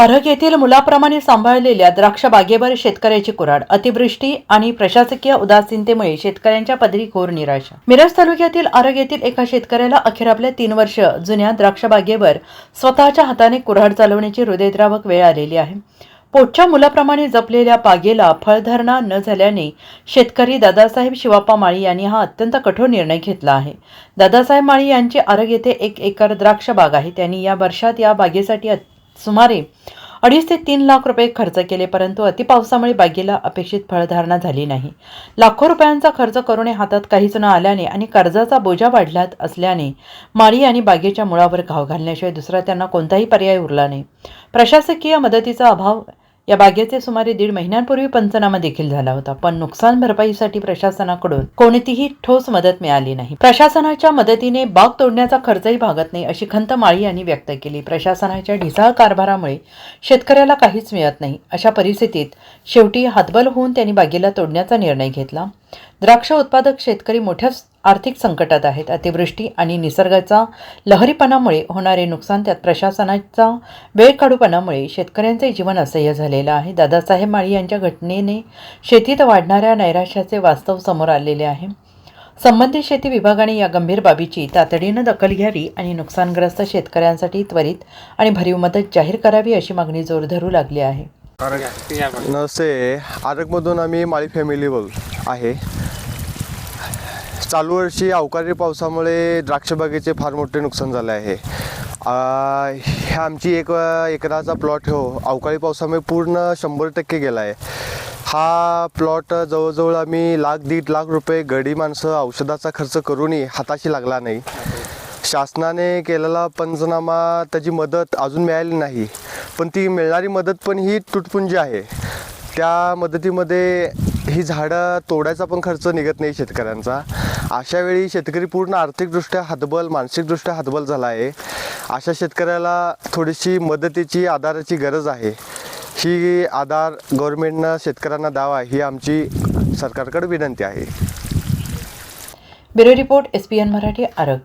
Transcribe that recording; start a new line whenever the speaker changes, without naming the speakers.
आरग येथील मुलाप्रमाणे सांभाळलेल्या द्राक्ष बागेवर शेतकऱ्याची कुऱ्हाड. अतिवृष्टी आणि प्रशासकीय उदासीनतेमुळे शेतकऱ्यांच्या पदरी घोर निराशा. मिरज तालुक्यातील आरग येथील एका शेतकऱ्याला अखेर आपल्या तीन वर्ष जुन्या द्राक्ष बागेवर स्वतःच्या हाताने कुऱ्हाड चालवण्याची हृदयद्रावक वेळ आलेली आहे. पोटच्या मुलाप्रमाणे जपलेल्या बागेला फळधारणा न झाल्याने शेतकरी दादासाहेब शिवाप्पा माळी यांनी हा अत्यंत कठोर निर्णय घेतला आहे. दादासाहेब माळी यांची आरग येथे एक एकर द्राक्ष बाग आहे. त्यांनी या वर्षात या बागेसाठी सुमारे अडीच ते तीन लाख रुपये खर्च केले परंतु अतिपावसामुळे बागेला अपेक्षित फळधारणा झाली नाही. लाखो रुपयांचा खर्च करूनही हातात काहीच न आल्याने आणि कर्जाचा बोजा वाढलात असल्याने माळी आणि बागेच्या मुळावर घाव घालण्याशिवाय दुसरा त्यांना कोणताही पर्याय उरला नाही. प्रशासकीय मदतीचा अभाव या बागेचे सुमारे दीड महिन्यांपूर्वी पंचनामा देखील झाला होता पण नुकसान भरपाईसाठी प्रशासनाकडून कोणतीही ठोस मदत मिळाली नाही. प्रशासनाच्या मदतीने बाग तोडण्याचा खर्चही भागत नाही अशी खंत माळी यांनी व्यक्त केली. प्रशासनाच्या ढिसाळ कारभारामुळे शेतकऱ्याला काहीच मिळत नाही. अशा परिस्थितीत शेवटी हातबल होऊन त्यांनी बागेला तोडण्याचा निर्णय घेतला. द्राक्ष उत्पादक शेतकरी मोठ्या आर्थिक संकटात आहेत. अतिवृष्टी आणि निसर्गाचा लहरीपणामुळे होणारे नुकसान त्यात प्रशासनाचा वेळकाढूपणामुळे शेतकऱ्यांचे जीवन असह्य झालेलं आहे. दादासाहेब माळी यांच्या घटनेने शेतीत वाढणाऱ्या नैराश्याचे वास्तव समोर आलेले आहे. संबंधित शेती विभागाने या गंभीर बाबीची तातडीनं दखल घ्यावी आणि नुकसानग्रस्त शेतकऱ्यांसाठी त्वरित आणि भरीव मदत जाहीर करावी अशी मागणी जोर धरू लागली आहे.
नमस्ते. आरगमधून आम्ही माळी फॅमिली बोल आहे. चालू वर्षी अवकाळी पावसामुळे द्राक्षबागेचे फार मोठे नुकसान झाले आहे. ह्या हे आमची एक एकराचा प्लॉट हो. अवकाळी पावसामुळे पूर्ण शंभर टक्के गेला आहे. हा प्लॉट जवळजवळ आम्ही लाख दीड लाख रुपये गडी माणसं औषधाचा खर्च करूनही हाताशी लागला नाही. शासनाने केलेला पंचनामा त्याची मदत अजून मिळाली नाही. पण ती मिळणारी मदत पण ही तुटपुंजी आहे. त्या मदतीमध्ये ही झाडं तोडायचा पण खर्च निघत नाही शेतकऱ्यांचा. अशा वेळी शेतकरी पूर्ण आर्थिकदृष्ट्या हातबल मानसिकदृष्ट्या हातबल झाला आहे. अशा शेतकऱ्याला थोडीशी मदतीची आधाराची गरज आहे. ही आधार गव्हर्मेंटनं शेतकऱ्यांना द्यावा ही आमची सरकारकडे विनंती आहे.
Bureau report S P N Marathi Arag.